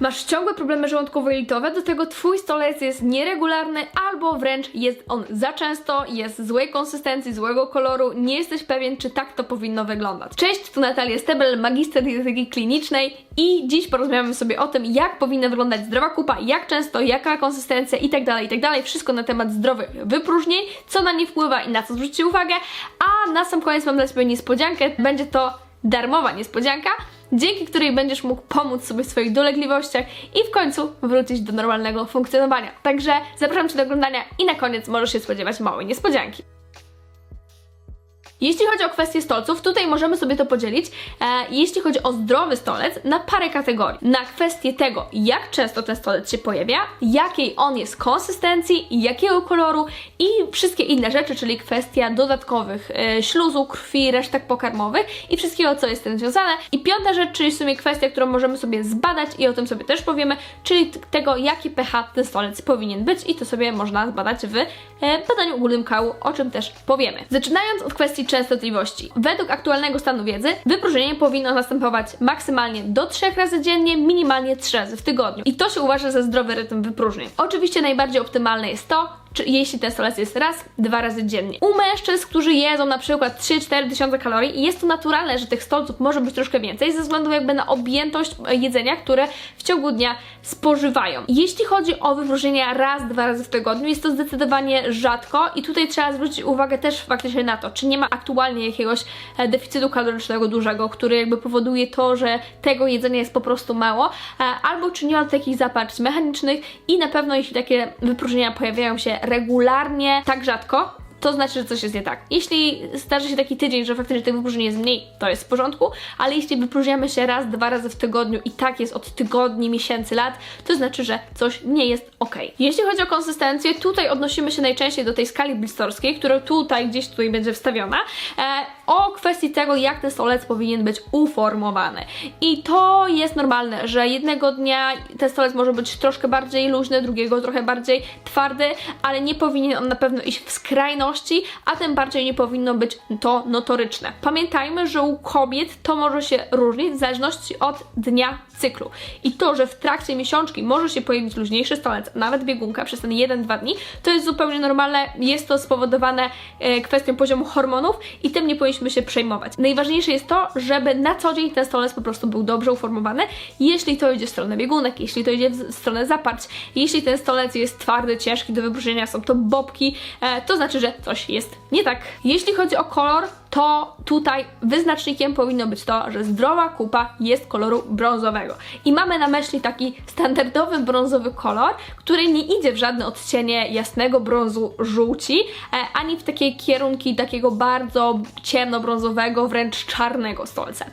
Masz ciągłe problemy żołądkowo-jelitowe, do tego twój stolec jest nieregularny albo wręcz jest on za często, jest złej konsystencji, złego koloru, nie jesteś pewien, czy tak to powinno wyglądać. Cześć, tu Natalia Stebel, magister dietetyki klinicznej i dziś porozmawiamy sobie o tym, jak powinna wyglądać zdrowa kupa, jak często, jaka konsystencja i tak dalej, i tak. Wszystko na temat zdrowych wypróżnień, co na nie wpływa i na co zwrócić uwagę, a na sam koniec mam dla Ciebie niespodziankę, będzie to darmowa niespodzianka, dzięki której będziesz mógł pomóc sobie w swoich dolegliwościach i w końcu wrócić do normalnego funkcjonowania. Także zapraszam Cię do oglądania i na koniec możesz się spodziewać małej niespodzianki. Jeśli chodzi o kwestię stolców, tutaj możemy sobie to podzielić, e, jeśli chodzi o zdrowy stolec, na parę kategorii. Na kwestię tego, jak często ten stolec się pojawia, jakiej on jest konsystencji, jakiego koloru i wszystkie inne rzeczy, czyli kwestia dodatkowych e, śluzu, krwi, resztek pokarmowych i wszystkiego, co jest z tym związane. I piąta rzecz, czyli w sumie kwestia, którą możemy sobie zbadać i o tym sobie też powiemy, czyli tego, jaki pH ten stolec powinien być i to sobie można zbadać w e, badaniu ogólnym kału, o czym też powiemy. Zaczynając od kwestii częstotliwości. Według aktualnego stanu wiedzy wypróżnienie powinno następować maksymalnie do 3 razy dziennie, minimalnie 3 razy w tygodniu. I to się uważa za zdrowy rytm wypróżnień. Oczywiście najbardziej optymalne jest to, czy jeśli ten stolec jest raz, dwa razy dziennie. U mężczyzn, którzy jedzą na przykład 3-4 tysiące kalorii, jest to naturalne, że tych stolców może być troszkę więcej, ze względu jakby na objętość jedzenia, które w ciągu dnia spożywają. Jeśli chodzi o wypróżnienia raz, dwa razy w tygodniu, jest to zdecydowanie rzadko i tutaj trzeba zwrócić uwagę też faktycznie na to, czy nie ma aktualnie jakiegoś e, deficytu kalorycznego dużego, który jakby powoduje to, że tego jedzenia jest po prostu mało, e, albo czy nie ma takich zaparć mechanicznych i na pewno jeśli takie wypróżnienia pojawiają się regularnie, tak rzadko, to znaczy, że coś jest nie tak. Jeśli zdarzy się taki tydzień, że faktycznie tych wypróżnień jest mniej, to jest w porządku, ale jeśli wypróżniamy się raz, dwa razy w tygodniu i tak jest od tygodni, miesięcy, lat, to znaczy, że coś nie jest ok. Jeśli chodzi o konsystencję, tutaj odnosimy się najczęściej do tej skali blistorskiej, która tutaj gdzieś tutaj będzie wstawiona, e, o kwestii tego, jak ten stolec powinien być uformowany. I to jest normalne, że jednego dnia ten stolec może być troszkę bardziej luźny, drugiego trochę bardziej twardy, ale nie powinien on na pewno iść w skrajności, a tym bardziej nie powinno być to notoryczne. Pamiętajmy, że u kobiet to może się różnić w zależności od dnia cyklu. I to, że w trakcie miesiączki może się pojawić luźniejszy stolec, nawet biegunka przez ten 1-2 dni, to jest zupełnie normalne. Jest to spowodowane e, kwestią poziomu hormonów i tym nie powinniśmy się przejmować. Najważniejsze jest to, żeby na co dzień ten stolec po prostu był dobrze uformowany. Jeśli to idzie w stronę biegunek, jeśli to idzie w stronę zaparć, jeśli ten stolec jest twardy, ciężki do wybrużenia, są to bobki, e, to znaczy, że coś jest nie tak. Jeśli chodzi o kolor, to tutaj wyznacznikiem powinno być to, że zdrowa kupa jest koloru brązowego. I mamy na myśli taki standardowy brązowy kolor, który nie idzie w żadne odcienie jasnego brązu żółci, e, ani w takie kierunki takiego bardzo ciemnobrązowego, wręcz czarnego stolca. E,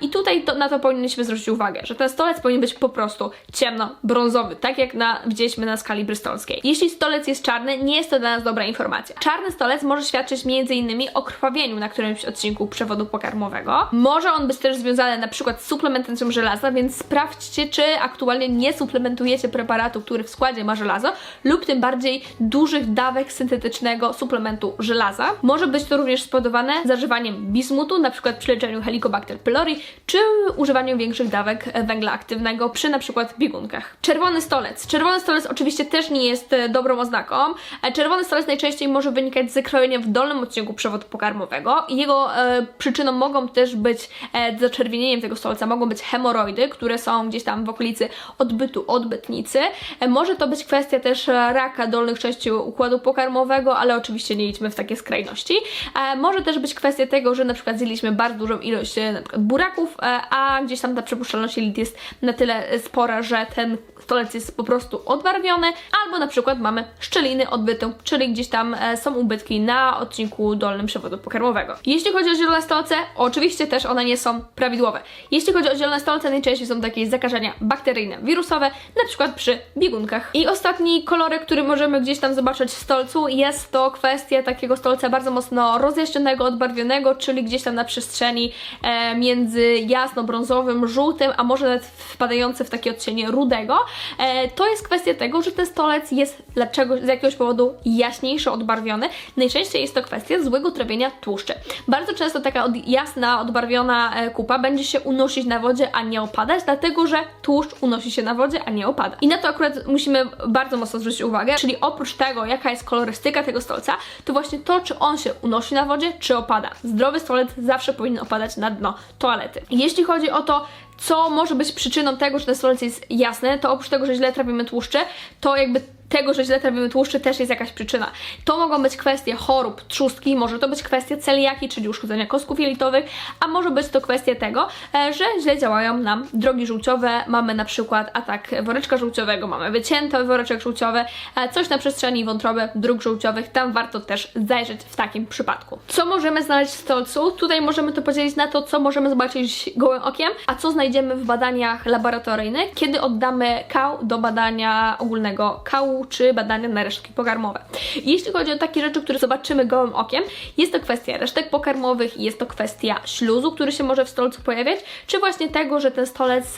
I tutaj to, na to powinniśmy zwrócić uwagę, że ten stolec powinien być po prostu ciemnobrązowy, tak jak na, widzieliśmy na skali brystolskiej. Jeśli stolec jest czarny, nie jest to dla nas dobra informacja. Czarny stolec może świadczyć m.in. o krwawieniu na którymś odcinku przewodu pokarmowego. Może on być też związany na przykład z suplementacją żelaza, więc sprawdźcie, czy aktualnie nie suplementujecie preparatu, który w składzie ma żelazo, lub tym bardziej dużych dawek syntetycznego suplementu żelaza. Może być to również spowodowane zażywaniem bismutu, na przykład przy leczeniu Helicobacter pylori, czy używaniu większych dawek węgla aktywnego przy na przykład biegunkach. Czerwony stolec. Czerwony stolec oczywiście też nie jest e, dobrą oznaką. E, Czerwony stolec najczęściej może wynikać z zakrojenia w dolnym odcinku przewodu pokarmowego jego e, przyczyną mogą też być e, zaczerwienieniem tego stolca, mogą być hemoroidy, które są gdzieś tam w okolicy odbytu odbytnicy. E, może to być kwestia też e, raka dolnych części układu pokarmowego, ale oczywiście nie idźmy w takie skrajności. E, może też być kwestia tego, że na przykład zjedliśmy bardzo dużą ilość e, na przykład buraków, e, a gdzieś tam ta przepuszczalność jelit jest na tyle spora, że ten stolec jest po prostu odbarwiony, albo na przykład mamy szczeliny odbytu, czyli gdzieś tam e, są ubytki na odcinku dolnym przewodu pokarmowego. Jeśli chodzi o zielone stolce, oczywiście też one nie są prawidłowe. Jeśli chodzi o zielone stolce, najczęściej są takie zakażenia bakteryjne, wirusowe, na przykład przy biegunkach. I ostatni kolorek, który możemy gdzieś tam zobaczyć w stolcu, jest to kwestia takiego stolca bardzo mocno rozjaśnionego, odbarwionego, czyli gdzieś tam na przestrzeni e, między jasno-brązowym, żółtym, a może nawet wpadający w takie odcienie rudego. E, to jest kwestia tego, że ten stolec jest dlaczego, z jakiegoś powodu jaśniejszy, odbarwiony. Najczęściej jest to kwestia złego trawienia tłuszczy. Bardzo często taka od, jasna, odbarwiona e, kupa będzie się unosić na wodzie, a nie opadać, dlatego że tłuszcz unosi się na wodzie, a nie opada. I na to akurat musimy bardzo mocno zwrócić uwagę, czyli oprócz tego, jaka jest kolorystyka tego stolca, to właśnie to, czy on się unosi na wodzie, czy opada. Zdrowy stolec zawsze powinien opadać na dno toalety. Jeśli chodzi o to, co może być przyczyną tego, że ten stolec jest jasny, to oprócz tego, że źle trawimy tłuszcze, to jakby tego, że źle trawimy tłuszcze, też jest jakaś przyczyna. To mogą być kwestie chorób trzustki, może to być kwestia celiaki, czyli uszkodzenia kostków jelitowych, a może być to kwestia tego, e, że źle działają nam drogi żółciowe. Mamy na przykład atak woreczka żółciowego, mamy wycięty woreczek żółciowy, e, coś na przestrzeni wątroby, dróg żółciowych, tam warto też zajrzeć w takim przypadku. Co możemy znaleźć w stolcu? Tutaj możemy to podzielić na to, co możemy zobaczyć gołym okiem, a co znajdziemy w badaniach laboratoryjnych, kiedy oddamy kał do badania ogólnego kału czy badania na resztki pokarmowe. Jeśli chodzi o takie rzeczy, które zobaczymy gołym okiem, jest to kwestia resztek pokarmowych jest to kwestia śluzu, który się może w stolcu pojawiać, czy właśnie tego, że ten stolec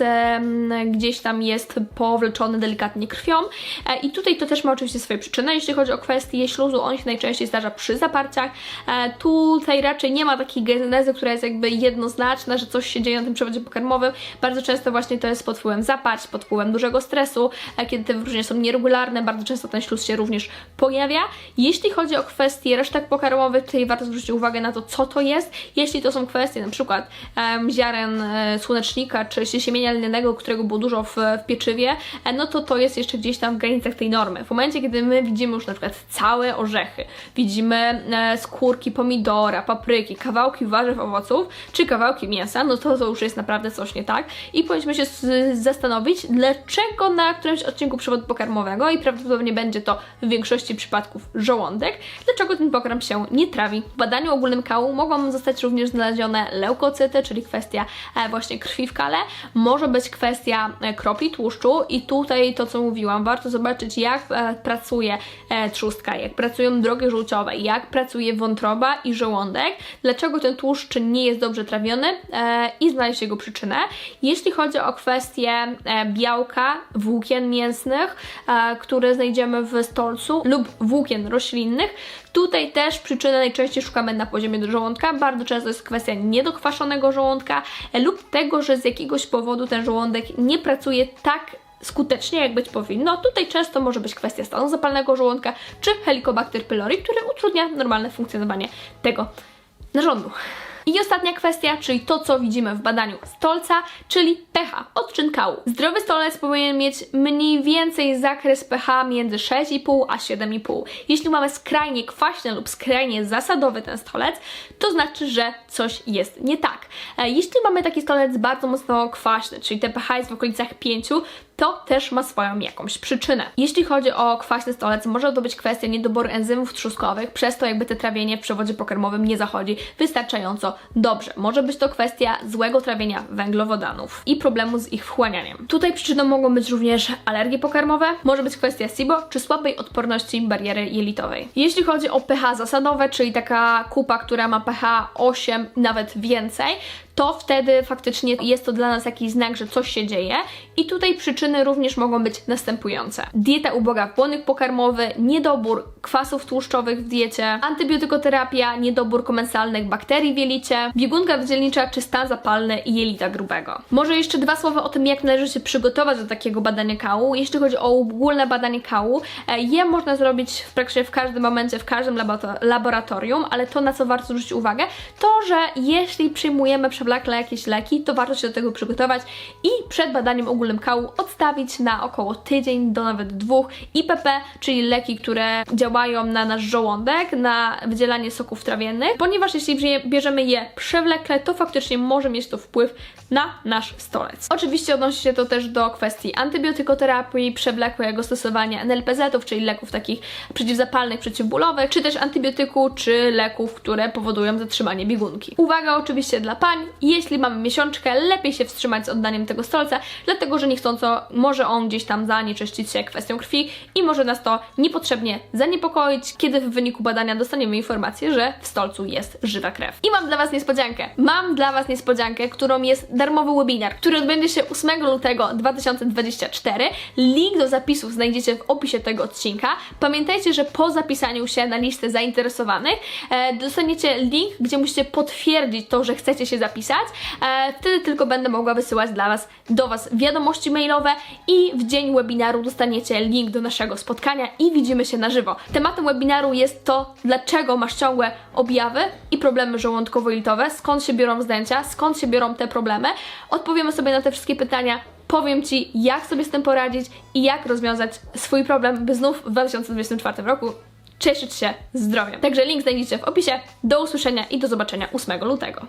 gdzieś tam jest powleczony delikatnie krwią. E, I tutaj to też ma oczywiście swoje przyczyny. Jeśli chodzi o kwestie śluzu, on się najczęściej zdarza przy zaparciach. E, tutaj raczej nie ma takiej genezy, która jest jakby jednoznaczna, że coś się dzieje na tym przewodzie pokarmowym. Bardzo często właśnie to jest pod wpływem zaparć, pod wpływem dużego stresu, e, kiedy te wyróżnienia są nieregularne, bardzo często ten śluz się również pojawia. Jeśli chodzi o kwestie resztek pokarmowych, tutaj warto zwrócić uwagę na to, co to jest. Jeśli to są kwestie na przykład em, ziaren e, słonecznika, czy siemienia lnianego, którego było dużo w, w pieczywie, e, no to to jest jeszcze gdzieś tam w granicach tej normy. W momencie, kiedy my widzimy już na przykład całe orzechy, widzimy e, skórki pomidora, papryki, kawałki warzyw, owoców, czy kawałki mięsa, no to to już jest naprawdę coś nie tak. I powinniśmy się zastanowić, dlaczego na którymś odcinku przewodu pokarmowego i prawdopodobnie będzie to w większości przypadków żołądek, dlaczego ten pokarm się nie trawi. W badaniu ogólnym kału mogą zostać również znalezione leukocyty, czyli kwestia e, właśnie krwi w kale, może być kwestia e, kropli tłuszczu i tutaj to, co mówiłam, warto zobaczyć, jak e, pracuje trzustka, jak pracują drogi żółciowe, jak pracuje wątroba i żołądek, dlaczego ten tłuszcz nie jest dobrze trawiony i znaleźć jego przyczynę. Jeśli chodzi o kwestię białka, włókien mięsnych, e, znajdziemy w stolcu lub włókien roślinnych, tutaj też przyczynę najczęściej szukamy na poziomie żołądka. Bardzo często jest kwestia niedokwaszonego żołądka lub tego, że z jakiegoś powodu ten żołądek nie pracuje tak skutecznie, jak być powinno. Tutaj często może być kwestia stanu zapalnego żołądka czy Helicobacter pylori, który utrudnia normalne funkcjonowanie tego narządu. I ostatnia kwestia, czyli to, co widzimy w badaniu stolca, czyli pH, odczyn kału. Zdrowy stolec powinien mieć mniej więcej zakres pH między 6,5 a 7,5. Jeśli mamy skrajnie kwaśny lub skrajnie zasadowy ten stolec, to znaczy, że coś jest nie tak. E, Jeśli mamy taki stolec bardzo mocno kwaśny, czyli te pH jest w okolicach 5, to też ma swoją jakąś przyczynę. Jeśli chodzi o kwaśny stolec, może to być kwestia niedoboru enzymów trzustkowych, przez to jakby te trawienie w przewodzie pokarmowym nie zachodzi wystarczająco dobrze. Może być to kwestia złego trawienia węglowodanów i problemu z ich wchłanianiem. Tutaj przyczyną mogą być również alergie pokarmowe, może być kwestia SIBO czy słabej odporności bariery jelitowej. Jeśli chodzi o pH zasadowe, czyli taka kupa, która ma pH 8, nawet więcej, to wtedy faktycznie jest to dla nas jakiś znak, że coś się dzieje. I tutaj przyczyny również mogą być następujące: dieta uboga w pokarmowy, niedobór kwasów tłuszczowych w diecie, antybiotykoterapia, niedobór komensalnych bakterii w jelicie, biegunka dodzielnicza czy stan zapalny jelita grubego. Może jeszcze dwa słowa o tym, jak należy się przygotować do takiego badania kału. Jeśli chodzi o ogólne badanie kału, e, je można zrobić praktycznie w każdym momencie, w każdym laborato- laboratorium, ale to, na co warto zwrócić uwagę, to, że jeśli przyjmujemy przewlekle jakieś leki, to warto się do tego przygotować i przed badaniem ogólnym kału odstawić na około tydzień do nawet dwóch IPP, czyli leki, które działają na nasz żołądek, na wydzielanie soków trawiennych, ponieważ jeśli bie- bierzemy je przewlekle, to faktycznie może mieć to wpływ na nasz stolec. Oczywiście odnosi się to też do kwestii antybiotykoterapii, przewlekłego stosowania NLPZ-ów, czyli leków takich przeciwzapalnych, przeciwbólowych, czy też antybiotyku, czy leków, które powodują zatrzymanie biegunki. Uwaga oczywiście dla pań, Jeśli mamy miesiączkę, lepiej się wstrzymać z oddaniem tego stolca, dlatego że niechcąco może on gdzieś tam zanieczyścić się kwestią krwi i może nas to niepotrzebnie zaniepokoić, kiedy w wyniku badania dostaniemy informację, że w stolcu jest żywa krew. I mam dla Was niespodziankę. Mam dla Was niespodziankę, którą jest darmowy webinar, który odbędzie się 8 lutego 2024. Link do zapisów znajdziecie w opisie tego odcinka. Pamiętajcie, że po zapisaniu się na listę zainteresowanych e, dostaniecie link, gdzie musicie potwierdzić to, że chcecie się zapisać. E, wtedy tylko będę mogła wysyłać dla Was do Was wiadomości mailowe i w dzień webinaru dostaniecie link do naszego spotkania i widzimy się na żywo. Tematem webinaru jest to, dlaczego masz ciągłe objawy i problemy żołądkowo-jelitowe, skąd się biorą zdjęcia, skąd się biorą te problemy. Odpowiemy sobie na te wszystkie pytania powiem Ci, jak sobie z tym poradzić i jak rozwiązać swój problem, by znów w 2024 roku cieszyć się zdrowiem. Także link znajdziecie w opisie. Do usłyszenia i do zobaczenia 8 lutego.